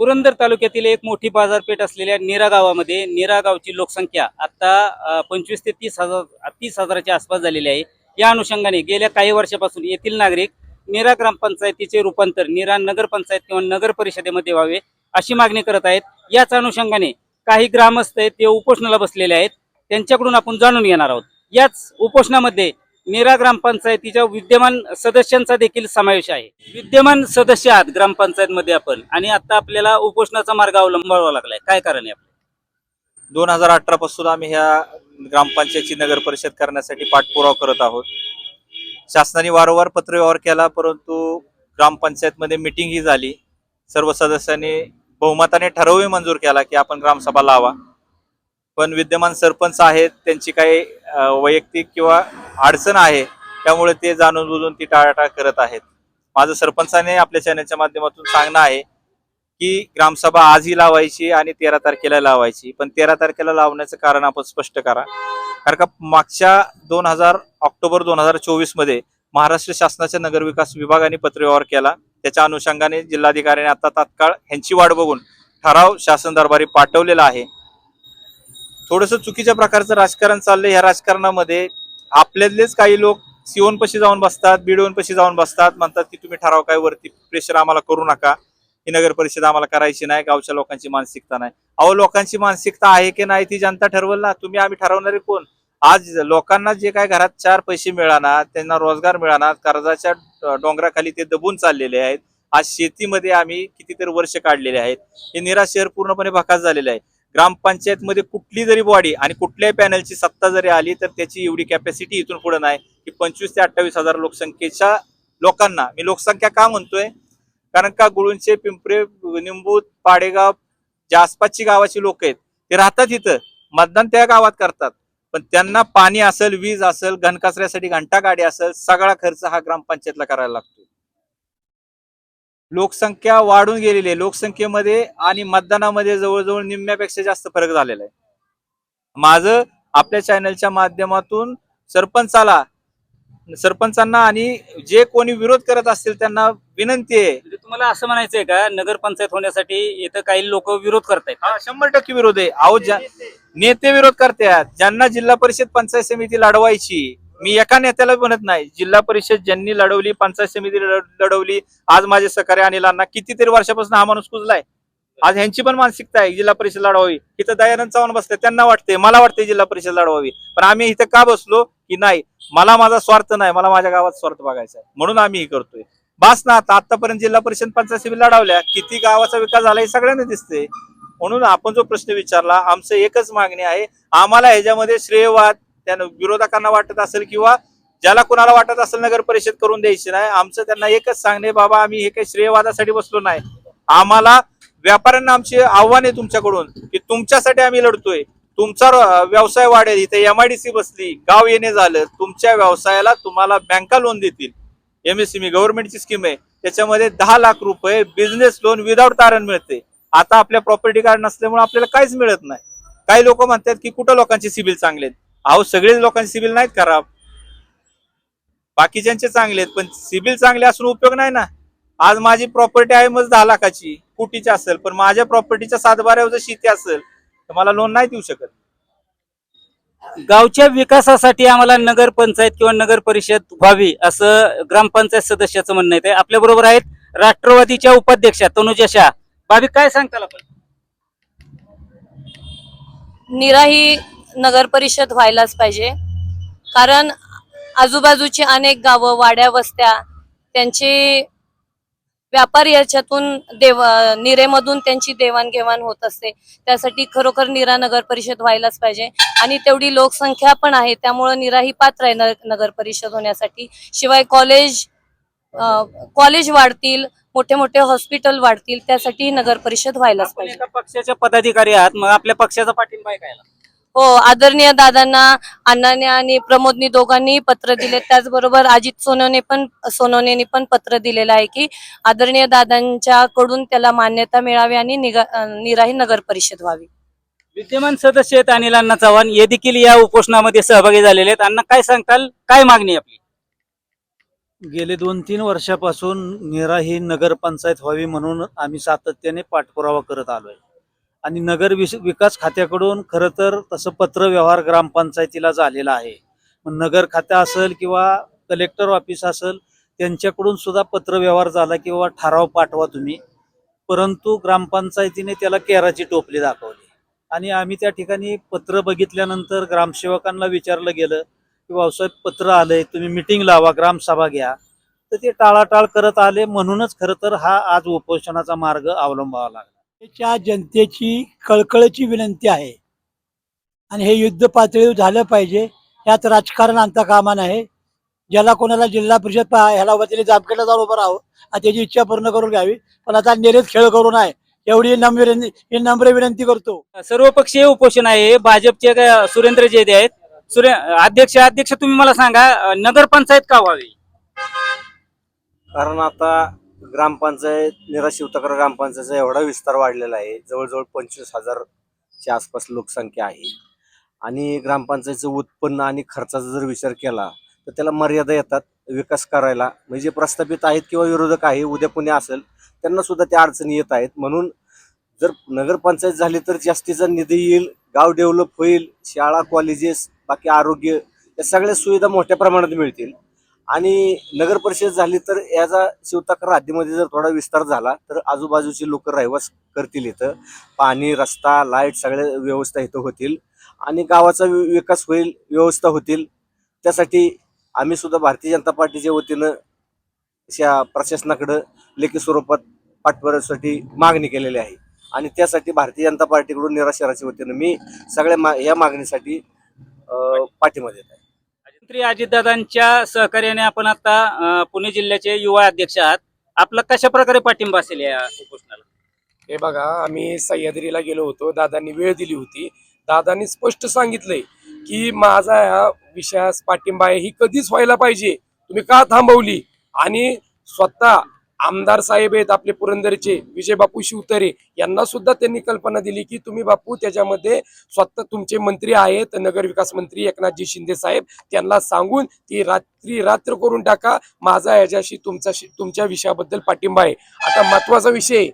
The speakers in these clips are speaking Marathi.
पुरंदर तालुक्यातील एक मोठी बाजारपेठ असलेल्या नीरा गावामध्ये नीरा गावची लोकसंख्या आता पंचवीस ते तीस हजार तीस हजाराच्या आसपास झालेली आहे. या अनुषंगाने गेल्या काही वर्षापासून येथील नागरिक नीरा ग्रामपंचायतीचे रूपांतर नीरा नगरपंचायत किंवा नगर परिषदेमध्ये व्हावे अशी मागणी करत आहेत. याच अनुषंगाने काही ग्रामस्थ आहेत ते उपोषणाला बसलेले आहेत. त्यांच्याकडून आपण जाणून घेणार आहोत. याच उपोषणामध्ये नीरा ग्रामपंचायतीच्या विद्यमान सदस्यांचा देखील समावेश आहे. विद्यमान सदस्य आहात ग्रामपंचायत मध्ये आपण आणि आता आपल्याला उपोषणाचा मार्ग अवलंबावा लागलाय. काय कारण आहे आपलं? दोन हजार अठरा पासून आम्ही ह्या ग्रामपंचायतची नगर परिषद करण्यासाठी पाठपुरावा करत आहोत. शासनाने वारंवार पत्रव्यवहार केला परंतु ग्रामपंचायतमध्ये मिटिंग ही झाली. सर्व सदस्यांनी बहुमताने ठरवही मंजूर केला की आपण ग्रामसभा लावा. पण विद्यमान सरपंच आहेत त्यांची काही वैयक्तिक किंवा अडचण आहे त्यामुळे ते जाणून बुजून ती टाळाटाळ करत आहेत. माझं सरपंचाने आपल्या चॅनलच्या माध्यमातून सांगणं आहे की ग्रामसभा आजही लावायची आणि तेरा तारखेला लावायची. पण तेरा तारखेला लावण्याचं कारण आपण स्पष्ट करा. कारण का मागच्या दोन हजार ऑक्टोबर दोन हजार चोवीसमध्ये महाराष्ट्र शासनाच्या नगरविकास विभागाने पत्रव्यवहार केला. त्याच्या अनुषंगाने जिल्हाधिकाऱ्याने आता तात्काळ ह्यांची वाट बघून ठराव शासन दरबारी पाठवलेला आहे. थोडस चुकीच्या प्रकारचं राजकारण चाललंय ह्या राजकारणामध्ये. आपल्यातलेच काही लोक सिओनपशी जाऊन बसतात बिडोनपशी जाऊन बसतात म्हणतात की तुम्ही ठराव काय वरती प्रेशर आम्हाला करू नका. ही नगर परिषद आम्हाला करायची नाही गावच्या लोकांची मानसिकता नाही. अहो लोकांची मानसिकता आहे की नाही ती जनता ठरवल ना. तुम्ही आम्ही ठरवणारे कोण? आज लोकांना जे काय घरात चार पैसे मिळाणार त्यांना रोजगार मिळाणार कर्जाच्या डोंगराखाली ते दबून चाललेले आहेत. आज शेतीमध्ये आम्ही कितीतरी वर्ष काढलेले आहेत. हे निराश शहर पूर्णपणे भकास झालेले आहे. ग्रामपंचायत मध्ये कुठली जरी बॉडी आणि कुठल्याही पॅनलची सत्ता जरी आली तर त्याची एवढी कॅपॅसिटी इथून पुढे नाही की पंचवीस ते अठ्ठावीस हजार लोकसंख्येच्या लोकांना. मी लोकसंख्या का म्हणतोय? कारण का गुळूंचे पिंपरे निंबूत पाडेगाव ज्या आसपासची गावाची लोक आहेत ते राहतात इथं. मतदान त्या गावात करतात. पण त्यांना पाणी असेल वीज असेल घनकचऱ्यासाठी घंटा गाडी असेल सगळा खर्च हा ग्रामपंचायतला करायला लागतो. लोकसंख्या वाढून गेलेली आहे. लोकसंख्येमध्ये आणि मतदानामध्ये जवळजवळ निम्म्यापेक्षा जास्त फरक झालेला आहे. माझं आपल्या चॅनलच्या माध्यमातून सरपंचाला सरपंचांना आणि जे कोणी विरोध करत असतील त्यांना विनंती आहे. म्हणजे तुम्हाला असं म्हणायचंय का नगरपंचायत होण्यासाठी इथं काही लोक विरोध करतायत? हा शंभर टक्के विरोध आहे. अहो नेते विरोध करतात ज्यांना जिल्हा परिषद पंचायत समिती लढवायची मी एका नेत्याला म्हणत नाही जिल्हा परिषद ज्यांनी लढवली पंचायत समिती लढवली आज माझे सहकारी अनिलांना कितीतरी वर्षापासून हा माणूस कुजलाय. आज ह्यांची पण मानसिकता आहे जिल्हा परिषद लढवावी. इथं दयानंद चव्हाण बसले त्यांना वाटते मला वाटते जिल्हा परिषद लढवावी. पण आम्ही इथं का बसलो की नाही मला माझा स्वार्थ नाही मला माझ्या गावात स्वार्थ बघायचा आहे. म्हणून आम्ही हे करतोय. बास ना आता आतापर्यंत जिल्हा परिषद पंचायत समिती लढवल्या किती गावाचा विकास झाला हे सगळ्यांना दिसते म्हणून आपण जो प्रश्न विचारला आमचं एकच मागणी आहे आम्हाला ह्याच्यामध्ये श्रेयवाद त्या विरोधकांना वाटत असेल किंवा ज्याला कुणाला वाटत असेल नगर परिषद करून द्यायची नाही आमचं त्यांना एकच सांगणे बाबा आम्ही हे काही श्रेयवादासाठी बसलो नाही. आम्हाला व्यापाऱ्यांना आमची आव्हान आहे तुमच्याकडून की तुमच्यासाठी आम्ही लढतोय. तुमचा व्यवसाय वाढेल इथे एमआयडीसी बसली गाव येणे झालं तुमच्या व्यवसायाला तुम्हाला बँका लोन देतील. एमएससीमी गव्हर्नमेंटची स्कीम आहे. त्याच्यामध्ये दहा लाख रुपये बिझनेस लोन विदाऊट तारण मिळते. आता आपल्या प्रॉपर्टी कार्ड नसल्यामुळे आपल्याला काहीच मिळत नाही. काही लोक म्हणतात की कुठं लोकांचे सिबिल चांगले आहेत? अहो सगळेच लोकांचे सिबिल नाहीत खराब बाकीच्यांचे चांगले आहेत पण सिबिल चांगले असून उपयोग नाही ना. आज माझी प्रॉपर्टी आहे मग दहा लाखाची कोटीची असेल पण माझ्या प्रॉपर्टीच्या सातबाऱ्यावर जर शेती असेल तर मला लोन नाही देऊ शकत. गावच्या विकासासाठी आम्हाला नगर पंचायत किंवा नगर परिषद व्हावी असं ग्रामपंचायत सदस्याचं म्हणणं आहे आपल्या बरोबर आहेत. राष्ट्रवादीच्या उपाध्यक्षा तनुजा शाह. बाबी काय सांगताल आपण? नीरा ही नगर परिषद व्हायलाच पाहिजे. कारण आजूबाजूची अनेक गावं वाड्या वस्त्या त्यांचे व्यापार याच्यातून देव निरेमधून त्यांची देवाणघेवाण होत असते. त्यासाठी खरोखर नीरा नगर परिषद व्हायलाच पाहिजे. आणि तेवढी लोकसंख्या पण आहे त्यामुळं नीरा ही पात्र आहे नगर परिषद होण्यासाठी. शिवाय कॉलेज कॉलेज वाढतील मोठे मोठे हॉस्पिटल वाढतील त्यासाठी नगर परिषद व्हायलाच पाहिजे. पक्षाच्या पदाधिकारी आहात मग आपल्या पक्षाचा पाठिंबा आहे काय हो आदरणीय दादांना अण्णाने आणि प्रमोदनी दोघांनी पत्र दिले त्याचबरोबर अजित सोनवणे पण सोनवणेनी पण पत्र दिलेलं आहे की आदरणीय दादांच्या कडून त्याला मान्यता मिळावी आणि निराही नगर परिषद व्हावी. विद्यमान सदस्य आहेत अनिल अण्णा चव्हाण. हे देखील या उपोषणामध्ये सहभागी झालेले आहेत. अण्णा काय सांगताल? काय मागणी आपली? गेले दोन तीन वर्षापासून नीरा ही नगरपंचायत व्हावी म्हणून आम्ही सातत्याने पाठपुरावा करत आलोय. आणि नगर विकास खात्याकडून खरं तर तसं पत्रव्यवहार ग्रामपंचायतीला झालेला आहे. मग नगर खातं असेल किंवा कलेक्टर ऑफिस असेल त्यांच्याकडून सुद्धा पत्र व्यवहार झाला किंवा ठराव पाठवा तुम्ही. परंतु ग्रामपंचायतीने त्याला केराची टोपली दाखवली. आणि आम्ही त्या ठिकाणी पत्र बघितल्यानंतर ग्रामसेवकांना विचारलं गेलं की भाऊसाहेब पत्र आलंय तुम्ही मिटिंग लावा ग्रामसभा घ्या. तर ते टाळाटाळ करत आले. म्हणूनच खरं तर हा आज उपोषणाचा मार्ग अवलंबावा लागला. च्या जनतेची कळकळीची विनंती आहे. आणि हे युद्ध पातळीवर झालं पाहिजे. यात राजकारण आणता कामा नये ज्याला कोणाला जिल्हा परिषद ह्याला वतीने जामखेडला जाऊन उभं राहावं आणि त्याची इच्छा पूर्ण करून घ्यावी. पण आता नेरेत खेळ करू नये एवढी नम्र विनंती ही नम्र विनंती करतो. सर्वपक्षीय उपोषण आहे. भाजपचे सुरेंद्र जेदे आहेत. सुरे अध्यक्ष अध्यक्ष तुम्ही मला सांगा नगरपंचायत का व्हावी? कारण आता ग्रामपंचायत निरा शिवतकर ग्रामपंचायतचा एवढा विस्तार वाढलेला आहे. जवळजवळ पंचवीस हजारच्या आसपास लोकसंख्या आहे. आणि ग्रामपंचायतचं उत्पन्न आणि खर्चाचा जर विचार केला तर त्याला मर्यादा येतात विकास करायला. म्हणजे प्रस्थापित आहेत किंवा विरोधक आहे उद्या पुणे असेल त्यांना सुद्धा त्या अडचणी येत आहेत. म्हणून जर नगरपंचायत झाली तर जास्तीचा निधी येईल गाव डेव्हलप होईल शाळा कॉलेजेस बाकी आरोग्य या सगळ्या सुविधा मोठ्या प्रमाणात मिळतील. आणि नगर परिषद झाली तर याचा शिवताकर हद्दीमध्ये जर थोडा विस्तार झाला तर आजूबाजूचे लोक रहिवास करतील इथं. पाणी रस्ता लाइट सगळ्या व्यवस्था इथं होतील आणि गावाचा वि- विकास होईल व्यवस्था होतील. त्यासाठी आम्ही सुद्धा भारतीय जनता पार्टीच्या वतीनं अशा प्रशासनाकडं लेखी स्वरूपात पाठपरासाठी मागणी केलेली आहे. आणि त्यासाठी भारतीय जनता पार्टीकडून निराशराच्या वतीनं मी सगळ्या मा या मागणीसाठी अं, पाठिंबा देत आहे. मंत्री अजितदादांच्या सहकार्याने आपण आता पुणे जिल्ह्याचे युवा अध्यक्ष आहात. आपला कशा प्रकारे पाठिंबा असेल या उपोषणाला? हे बघा आम्ही सह्याद्रीला गेलो होतो. दादांनी वेळ दिली होती. दादांनी स्पष्ट सांगितलंय की माझा ह्या विषयास पाठिंबा आहे ही कधीच व्हायला पाहिजे. तुम्ही का थांबवली? आणि स्वतः आमदार साहेब आहेत आपले पुरंदरचे विजय बापू शिवतरे यांना सुद्धा त्यांनी कल्पना दिली की तुम्ही बापू त्याच्यामध्ये स्वतः तुमचे मंत्री आहेत नगर विकास मंत्री एकनाथजी शिंदे साहेब त्यांना सांगून ती रात्री रात्र करून टाका माझा याच्याशी तुमचा तुमच्या विषयाबद्दल पाठिंबा आहे. आता महत्त्वाचा विषय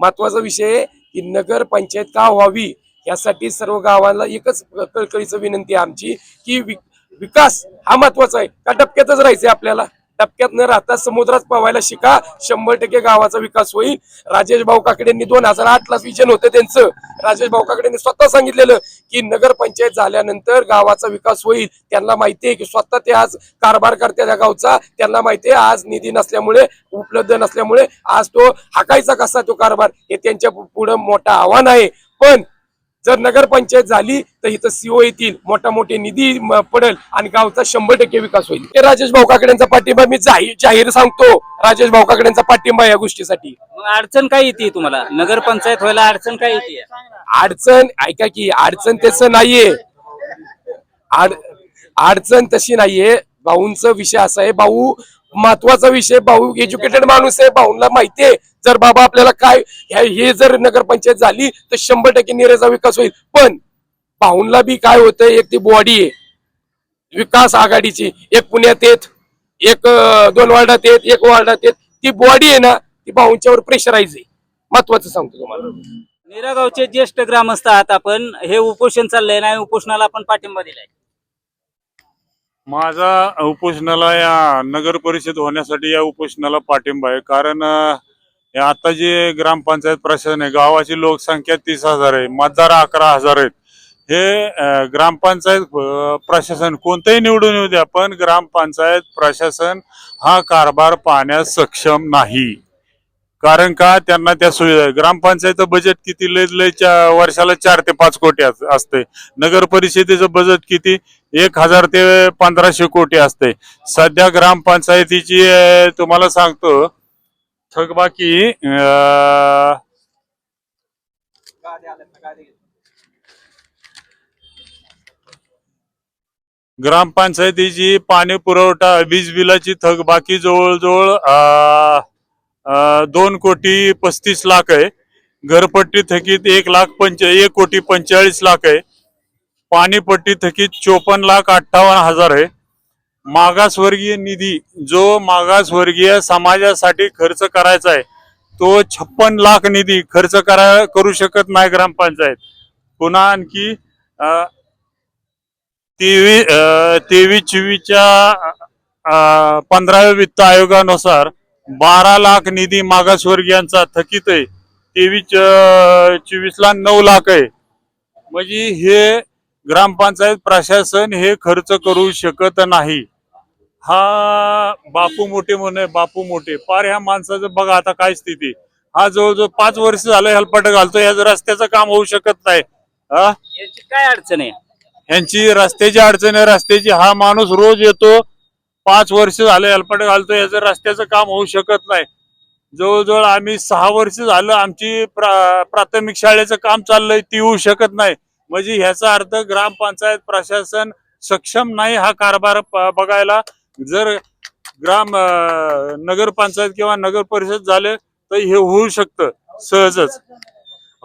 महत्त्वाचा विषय आहे की नगर पंचायत का व्हावी? यासाठी सर्व गावाला एकच कळकळीचं विनंती आहे आमची की विकास हा महत्त्वाचा आहे. का टप्प्यातच राहायचंय आपल्याला? टप्प्यात न राहता समुद्रात पवायला शिका. शंभर टक्के गावाचा विकास होईल. राजेश भाऊ काकडेंनी दोन हजार आठ ला विजन होतं त्यांचं. राजेश भाऊ काकडेंनी स्वतः सांगितलेलं की नगरपंचायत झाल्यानंतर गावाचा विकास होईल. त्यांना माहिती आहे की स्वतः ते आज कारभार करते त्या गावचा. त्यांना माहिती आहे आज निधी नसल्यामुळे उपलब्ध नसल्यामुळे आज तो हाकायचा कसा तो कारभार हे त्यांच्या पुढं मोठं आव्हान आहे. पण जर नगरपंचायत झाली तर इथं सीओ येतील मोठा मोठे निधी पडेल आणि गावचा शंभर टक्के विकास होईल. हे राजेश भाऊ काकड्यांचा पाठिंबा मी जाहीर जाहीर सांगतो. राजेश भाऊ काकड्यांचा पाठिंबा या गोष्टीसाठी. अडचण काय येते तुम्हाला? नगरपंचायत व्हायला अडचण काय येते? अडचण ऐका की अडचण त्याचं नाहीये. अड अडचण तशी नाहीये. भाऊंचा विषय असा आहे भाऊ महत्त्वाचा विषय भाऊ एज्युकेटेड माणूस आहे भाऊंना माहितीये जर बाबा आपल्याला काय ह्या- हे जर नगरपंचायत झाली तर शंभर टक्के निरेचा विकास होईल. पण भाऊंला बी काय होतंय एक ती बॉडी आहे. विकास आघाडीची. एक पुण्यात येत एक दोन वार्डात येत एक वार्डात येत ती बॉडी आहे ना ती भाऊंच्यावर प्रेशराईज आहे. महत्वाचं सांगतो तुम्हाला. निरागावचे ज्येष्ठ ग्रामस्थ आहात आपण. हे उपोषण चाललंय ना उपोषणाला आपण पाठिंबा दिलाय. माझा उपोषणाला या नगर परिषद होण्यासाठी या उपोषणाला पाठिंबा आहे. कारण हे आता जे ग्रामपंचायत प्रशासन आहे गावाची लोकसंख्या तीस हजार आहे मतदार अकरा हजार आहेत. हे ग्रामपंचायत प्रशासन कोणतंही निवडून येऊ द्या पण ग्रामपंचायत प्रशासन हा कारभार पाहण्यास सक्षम नाही. कारण का त्यांना त्या सुविधा आहे. ग्रामपंचायतचं बजेट किती लय लय वर्षाला चार ते पाच कोटी अस- असते नगर परिषदेचं बजेट किती एक हजार ते पंधराशे कोटी असते सध्या ग्रामपंचायतीची तुम्हाला सांगतो थकबाकी अं, ग्रामपंचायतीची पाणी पुरवठा वीज बिलाची थकबाकी जवळजवळ अं, दोन कोटी पस्तीस लाख आहे. घरपट्टी थकीत एक लाख पंच एक कोटी पंचेचाळीस लाख आहे. पाणीपट्टी थकीत चोपन्न लाख अठ्ठावन्न हजार आहे. मागासवर्गीय निधी जो मागासवर्गीय समाजासाठी खर्च करायचा आहे तो छप्पन लाख निधी खर्च करा करू शकत नाही ग्रामपंचायत. पुन्हा आणखी तेवीस तेवीस चोवीसच्या पंधराव्या वित्त आयोगानुसार बारा लाख निधी मागासवर्गीयांचा थकीत आहे. तेवीस चोवीस ला नऊ लाख आहे. म्हणजे हे ग्रामपंचायत प्रशासन हे खर्च करू शकत नाही. हा बापू मोठे म्हणे बापू मोठे. पार ह्या माणसाचं बघा आता काय स्थिती. हा जवळजवळ पाच वर्ष झालं हेलपाट घालतो या रस्त्याचं काम होऊ शकत नाही. हा? याची काय अडचण आहे? ह्यांची रस्त्याची अडचण आहे. रस्त्याची हा माणूस रोज येतो. पाच वर्ष झाले हेलपाट घालतो याचं रस्त्याचं काम होऊ शकत नाही. जवळजवळ आम्ही सहा वर्ष झालं आमची प्रा- प्राथमिक शाळेचं काम चाललंय ती होऊ शकत नाही. म्हणजे ह्याचा अर्थ ग्रामपंचायत प्रशासन सक्षम नाही हा कारभार बघायला. जर ग्राम नगरपंचायत किंवा नगर परिषद झाले तर हे होऊ शकतं सहजच.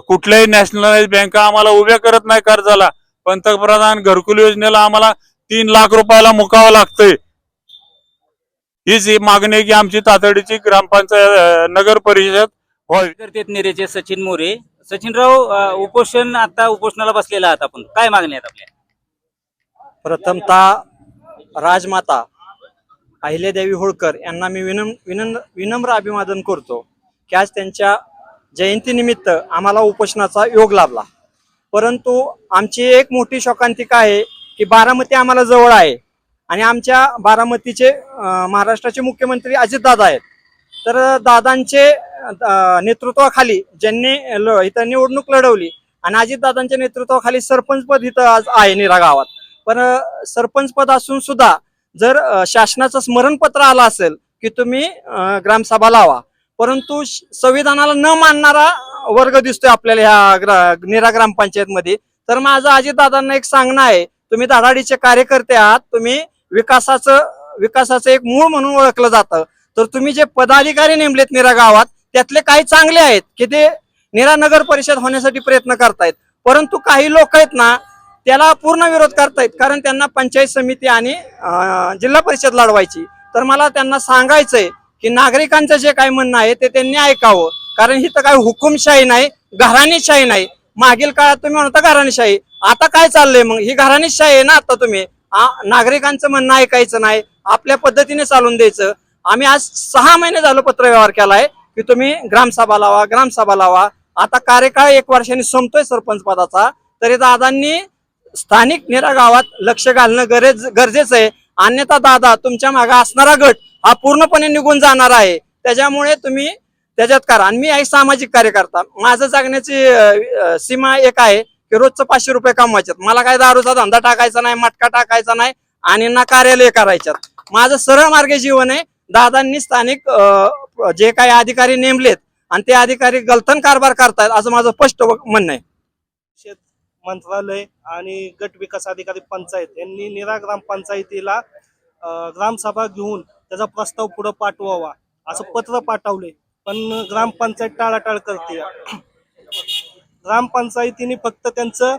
कुठल्याही नॅशनलाइज बँका आम्हाला उभ्या करत नाही कर्जाला. पंतप्रधान घरकुल योजनेला आम्हाला तीन लाख रुपयाला मुकावं लागतंय. हीच ही मागणी आहे की आमची तातडीची ग्रामपंचायत नगर परिषद व्हावी. नेरेचे सचिन मोरे. सचिनराव उपोषण आता उपोषणाला बसलेला आहात आपण. काय मागणी आहेत आपल्या? प्रथमतः राजमाता अहिल्यादेवी होळकर यांना मी विनम विनम विनम्र अभिवादन करतो की आज त्यांच्या जयंतीनिमित्त आम्हाला उपोषणाचा योग लाभला. परंतु आमची एक मोठी शोकांतिका आहे की बारामती आम्हाला जवळ आहे. आणि आमच्या बारामतीचे महाराष्ट्राचे मुख्यमंत्री अजितदादा आहेत. तर दादांचे नेतृत्वाखाली ज्यांनी ल- इथं निवडणूक लढवली आणि अजितदादांच्या नेतृत्वाखाली सरपंच पद इथं आज आहे निरा गावात. पण सरपंचपद सरपंच पद असून सुद्धा जर शासनाचं स्मरणपत्र आलं असेल की तुम्ही ग्रामसभा लावा परंतु संविधानाला न मानणारा वर्ग दिसतोय आपल्याला ह्या ग्रा- निरा ग्रामपंचायतमध्ये. तर माझं अजितदादांना एक सांगणं आहे तुम्ही धडाडीचे कार्यकर्ते आहात तुम्ही विकासाचं विकासाचं एक मूळ म्हणून ओळखलं जातं. तर तुम्ही जे पदाधिकारी नेमलेत निरा गावात त्यातले काही चांगले आहेत की ते निरा नगर परिषद होण्यासाठी प्रयत्न करतायत. परंतु काही लोक आहेत ना त्याला पूर्ण विरोध करतायत कारण त्यांना पंचायत समिती आणि जिल्हा परिषद लढवायची. तर मला त्यांना सांगायचंय की नागरिकांचं जे काही म्हणणं आहे ते त्यांनी ऐकावं. कारण ही तर काही हुकुमशाही नाही घराणीशाही नाही. मागील काळात तुम्ही म्हणता घराणीशाही. आता काय चाललंय मग? ही घराणीशाही आहे ना आता तुम्ही? नागरिकांचं म्हणणं ऐकायचं नाही. आपल्या पद्धतीने चालून द्यायचं. आम्ही आज सहा महिने झालं पत्रव्यवहार केलाय की तुम्ही ग्रामसभा लावा ग्रामसभा लावा. आता कार्यकाळ एक वर्षाने संपतोय सरपंच पदाचा. तरी दादांनी स्थानिक निरा गावात लक्ष घालणं गरज गरजेचं आहे. अन्यथा दादा तुमच्या मागे असणारा गट हा पूर्णपणे निघून जाणार आहे. त्याच्यामुळे तुम्ही त्याच्यात करा. आणि मी आहे सामाजिक कार्यकर्ता. माझं जागण्याची सीमा एक आहे. की रोजचं पाचशे रुपये कमवायच्यात. मला काय दारूचा धंदा टाकायचा नाही मटका टाकायचा नाही आणि ना कार्यालय करायच्यात. माझं सरळ मार्गे जीवन आहे. दादांनी स्थानिक जे काही अधिकारी नेमलेत आणि ते अधिकारी गलथन कारभार करतायत असं माझं स्पष्ट म्हणणं आहे. शेत मंत्रालय आणि गट विकास अधिकारी पंचायत यांनी निरा ग्रामपंचायतीला ग्रामसभा घेऊन त्याचा प्रस्ताव पुढे पाठवावा असं पत्र पाठवले. पण ग्रामपंचायत टाळाटाळ करते. ग्रामपंचायतीने फक्त त्यांचं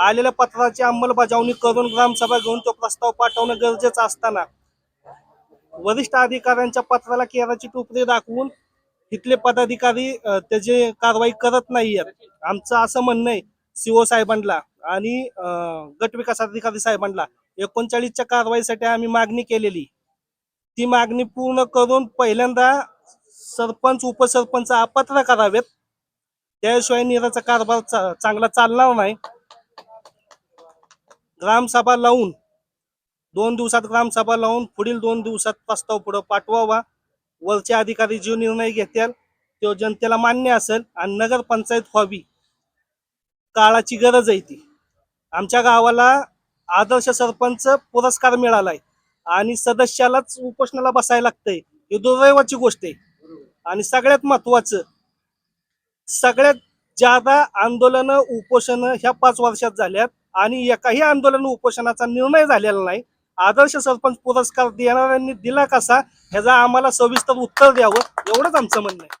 आलेल्या पत्राची अंमलबजावणी करून ग्रामसभा घेऊन तो प्रस्ताव पाठवणं गरजेचं असताना वरिष्ठ अधिकाऱ्यांच्या पत्राला केराची टोपली दाखवून तिथले पदाधिकारी त्याची कारवाई करत नाहीयेत. आमचं असं म्हणणं आहे सीओ साहेबांना आणि गट विकास अधिकारी साहेबांना एकोणचाळीसच्या कारवाईसाठी आम्ही मागणी केलेली. ती मागणी पूर्ण करून पहिल्यांदा सरपंच उपसरपंच अपात्र करावेत. त्याशिवाय निराचा कारभार चा- चांगला चालणार नाही. ग्रामसभा लावून दोन दिवसात ग्रामसभा लावून पुढील दोन दिवसात प्रस्ताव पुढे पाठवावा. वरचे अधिकारी जो निर्णय घेतील तो जनतेला मान्य असेल आणि नगरपंचायत व्हावी. काळाची गरज आहे ती. आमच्या गावाला आदर्श सरपंच पुरस्कार मिळालाय आणि सदस्यालाच उपोषणाला बसायला लागतंय. ही दुर्दैवाची गोष्ट आहे. आणि सगळ्यात महत्वाचं सगळ्यात ज्यादा आंदोलन उपोषण ह्या पाच वर्षात झाल्यात आणि एकाही आंदोलन उपोषणाचा निर्णय झालेला नाही. आदर्श सरपंच पुरस्कार देणाऱ्यांनी दिला कसा ह्याचा आम्हाला सविस्तर उत्तर द्यावं एवढंच आमचं म्हणणं आहे.